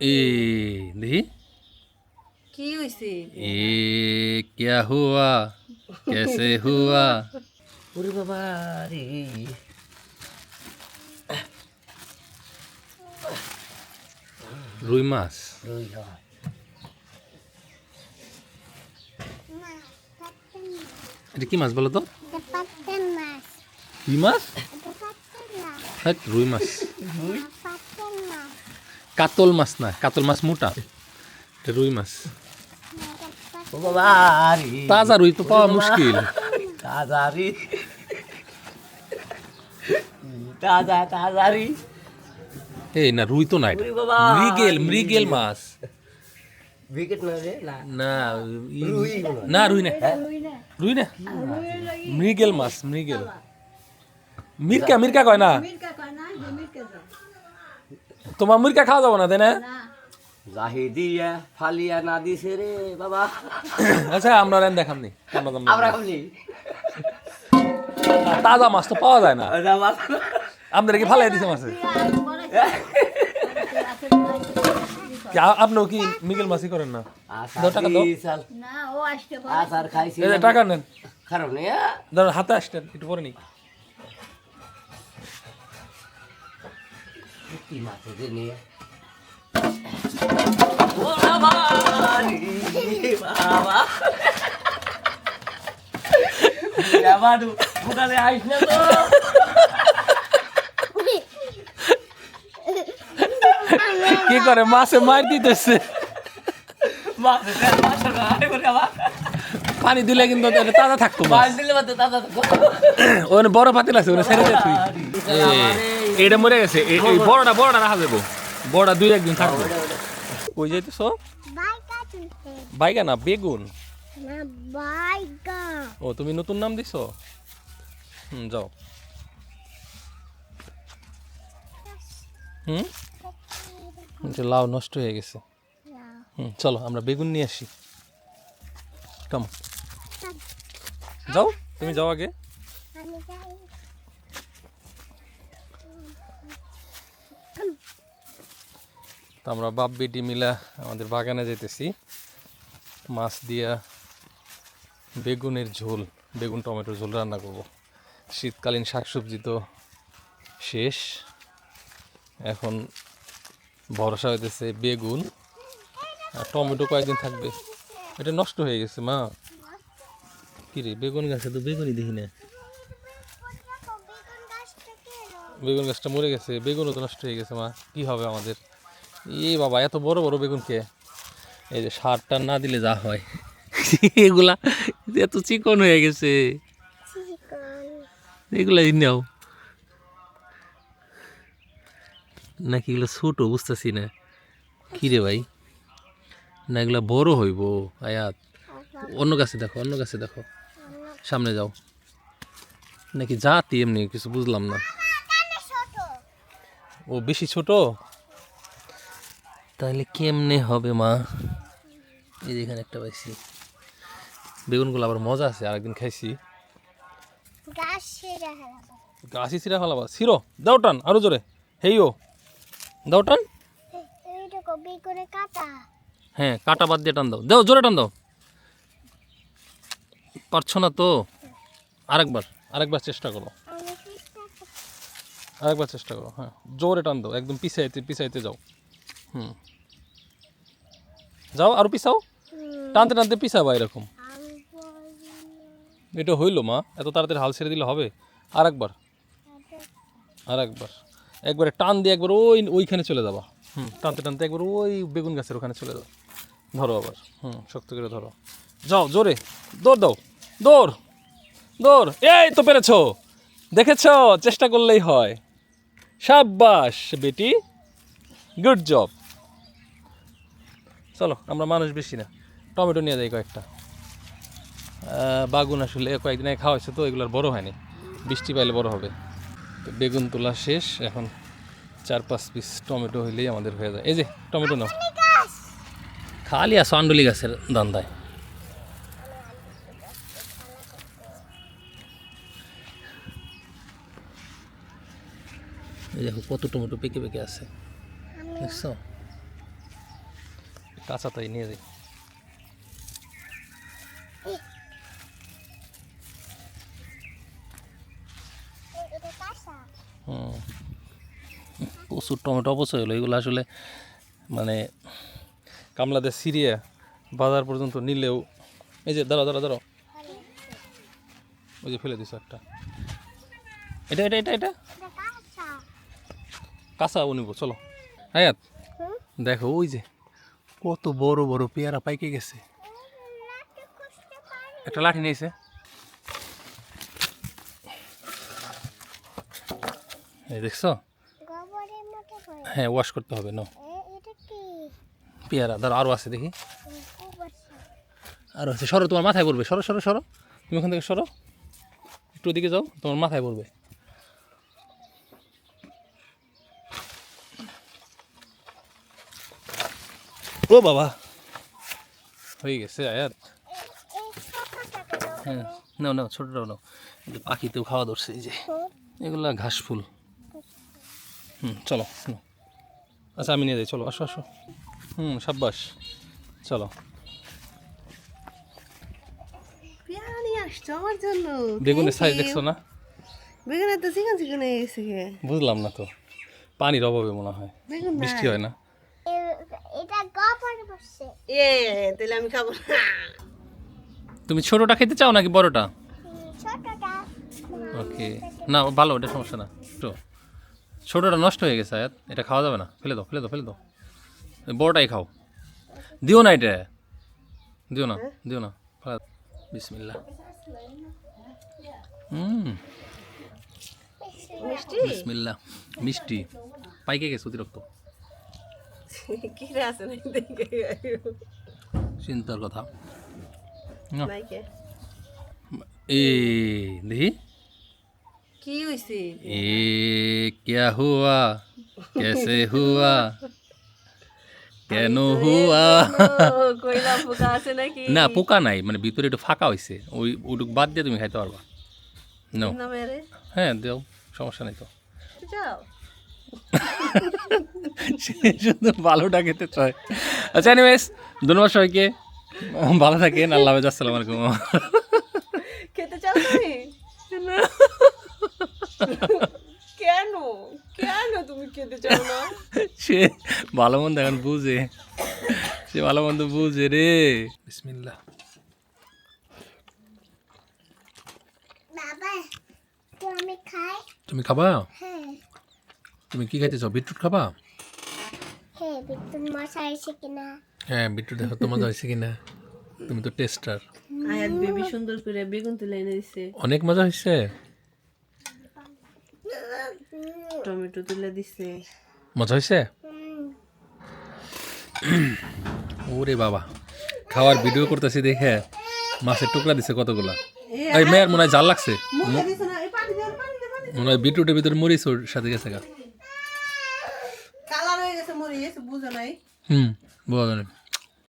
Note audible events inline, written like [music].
এ দেখি কি হইছে এ কিয়া হুয়া কেসে হুয়া ওরে মাছ? রুই এটা কি মাছ বলো তো কি মাছ? রুই মাছ। কাতল মাছ না কাতল মাছ মোটা। রুই মাছ। তাজা রুই তো পাওয়া মুশকিল। তাজা এই না রুই তো না এটা। বাবা। মৃগেল মৃগেল মাছ। না না। না রুই হয়। না? রুই না। মৃগেল মাছ মৃগেল। মিরকা মিরকা কয় না মিরকা কয় না যে মিরকা যাও তোমার মিরকা খাওয়া যাব না তাই না? না। জাহিদিয়া ফালিয়া না দিছে রে বাবা। আচ্ছা আমরা রেন দেখাম নি। আমরা তো- তাজা মাছ তো পাওয়া যায় না। আপনারা কি ফালাই দিছে মাছে? কি আপনিও কি মিগেল মাছই করেন না? টাকা দাও। আসার না ও আসতে আসার খাইছি। এই যে টাকা নেন। খারাপ নেই হাতে আসতেন একটু পরে নি কি মাছ যে নিয়ে? আইস না তো কি করে? মাছে মার দিতেছে। পানি দিলে কিন্তু তাজা থাকতো বড় পাতিল আছে ছেড়ে দে তুই। এটা মরে গেছে। এই বড়টা বড়টা রাখা যাব বড়টা দুই একদিন থাকবে। কই যাইতেছ? বাইগা না বেগুন? ও তুমি নতুন নাম দিছো? হুম যাও। হুম? লাউ নষ্ট হয়ে গেছে। হুম চলো আমরা বেগুন নিয়ে আসি। কাম যাও তুমি যাও আগে। তো আমরা বাপ বেটি মিলা আমাদের বাগানে যেতেছি মাছ দিয়া বেগুনের ঝোল, বেগুন টমেটোর ঝোল রান্না করব। শীতকালীন শাকসবজি তো শেষ। এখন ভরসা হইতেছে বেগুন আর টমেটো কয়েকদিন থাকবে। এটা নষ্ট হয়ে গেছে, মা। কি রে, বেগুন গাছে তো বেগুনই দেখি না। বেগুন গাছটা মরে গেছে, বেগুনও তো নষ্ট হয়ে গেছে মা, কি হবে আমাদের? এ বাবা, এত বড় বড় বেগুন কে এই যে সারটা না দিলে যা হয়। [laughs] এগুলা এত চিকন হয়ে গেছে। এগুলা নাও। নাকি এগুলো ছোট, বুঝতেছি না। কি রে ভাই? না, এগুলা বড় হইব, আয়াত। অন্য গাছে দেখো, অন্য গাছে দেখো। সামনে যাও। নাকি জাতি এমনি কিছু বুঝলাম না। ও বেশি ছোট? তাহলে কেমনে হবে মা? এই এখানে একটা পাইছি। বেগুনগুলো আবার মজা আছে আরেকদিন খাইছি। gas shira halaba. গাছি সিরা ফেলাবা। সিরো দাও টান আরও জোরে। হেইও দাও টান। হ্যাঁ কাটা বাদ দিয়ে টান দাও। দাও জোরে টান দাও। পারছ না তো? আরেকবার আরেকবার চেষ্টা করো। আরেকবার চেষ্টা করো হ্যাঁ। জোরে টান দাও, একদম পিছাইতে পিছাইতে যাও। হুম। যাও, আরও পিছাও। টানতে টানতে পিছাবা এরকম। এটা হইল, মা। এত তাড়াতাড়ি হাল ছেড়ে দিলে হবে। আরেকবার। আরেকবার। একবারে টান দিয়ে একবার ওই, ওইখানে চলে যাবা। হুম, টানতে টানতে একবার ওই বেগুন গাছের ওখানে চলে যাও। ধরো আবার। হুম, শক্ত করে ধরো। যাও, জোরে। দৌড় দাও। দৌড়। দৌড়। এই তো পেরেছ। দেখেছ? চেষ্টা করলেই হয়। সাব্বাস বেটি। গুড জব চলো আমরা মানুষ বেশি না। টমেটো নিয়ে যাই কয়েকটা। বাগুন আসলে কয়েকদিন আগে খাওয়া হয়েছে তো এগুলোর বড় হয়নি। বৃষ্টি পাইলে বড় হবে। তো বেগুন তোলা শেষ এখন চার পাঁচ পিস টমেটো হইলেই আমাদের হয়ে যায়। এই যে টমেটো নাও। খালি আসো আন্ডলি গাছের দান্দায়। দেখো কত টমেটো পেকে পেকে আছে। দেখছ? কাঁচা তাই, নিয়ে যাই। প্রচুর টমেটো অপচয় হলো, এগুলো আসলে মানে কামলাদের সিরিয়া বাজার পর্যন্ত নিলেও, এই যে দাঁড়াও দাঁড়াও দাঁড়াও। ওই যে ফেলে দিছো একটা। এটা এটা এটা এটা? কাঁচা কাঁচা নিব চলো। আয়াত হুম? দেখো ওই যে কত বড় বড় পেয়ারা পাইকে গেছে। একটা লাঠি নিয়েছে। দেখছ? হ্যাঁ ওয়াশ করতে হবে না পেয়ারা ধরো আরও আছে দেখি। আরও আছে সরো তোমার মাথায় পড়বে সরো সরো সরো। তুমি ওখান থেকে সরো। একটু ওদিকে যাও তোমার মাথায় পড়বে। ও বাবা। হয়ে গেছে আয়াত। হ্যাঁ নাও নাও ছোটোটাও নাও। যে পাখিতেও খাওয়া ধরছে এই যে। এগুলো ঘাস ফুল। হুম চলো। আচ্ছা আমি নিয়ে যাই চলো আসো আসো। হুম সাব্বাস। চলো। বেগুনের সাইজ দেখছ না? বেগুনের তো চিকন চিকন হয়ে গেছে বুঝলাম না তো। পানির অভাবে মনে হয়। বৃষ্টি হয় না। বসছে এ তাহলে আমি খাব না। তুমি ছোটটা খেতে চাও নাকি বড়টা? ছোটটা। ওকে। না ভালো ওটা সমস্যা না। তো ছোটটা নষ্ট হয়ে গেছে আয়াত। এটা খাওয়া যাবে না। ফেলে দাও ফেলে দাও ফেলে দাও। বড়টাই খাও। দিও না এটা। দিও না দিও না। বিসমিল্লাহ। হুম। মিষ্টি? বিসমিল্লাহ। মিষ্টি। পাইকে গেছে অতিরিক্ত। [laughs] কি রে আছে না দেখে চিন্তার কথা না, নাইকে এই দেখি কি হইছে ए क्या हुआ कैसे हुआ কেন হুয়া ও কইলা পোকা আছে নাকি না পোকা নাই মানে ভিতরে একটু ফাঁকা হয়েছে ওই ওটুক বাদ দিয়ে তুমি খাইতে পারবা নো না মেরে হ্যাঁ দেও সমস্যা নেই তো যাও [laughs] সে শুধু ভালোটা খেতে চায়। আচ্ছা এনিওয়েজ ধন্যবাদ সবাইকে। ভালো থাকেন আল্লাহ হাফেজ আসসালামু আলাইকুম। খেতে চাও তুমি? কেন? কেন তুমি খেতে চাও না? সে ভালো মন্দ এখন বুঝে। সে ভালো মন্দ বুঝে রে। বিসমিল্লাহ। তুমি খাবা? হ্যাঁ। তুমি কি খাইতে চাও বিটরুট খাবা? হ্যাঁ কিনা? হ্যাঁ বিটরুট দেখো তো মজা হয়েছে কিনা? তুমি তো টেস্টার আয়াত বেবি সুন্দর করে বেগুন তুলে এনে দিছে। অনেক মজা হয়েছে? টমেটো তুলে দিছে। মজা হয়েছে? ওরে বাবা খাওয়ার ভিডিও করতেছি দেখে মাছের টুকরা দিছে কতগুলা? এই মেয়ের মনে হয় জাল লাগছে। মনে হয় বিটরুটের ভিতরে মরিচ ওর সাথে গেছে গা। কালার হয়ে গেছে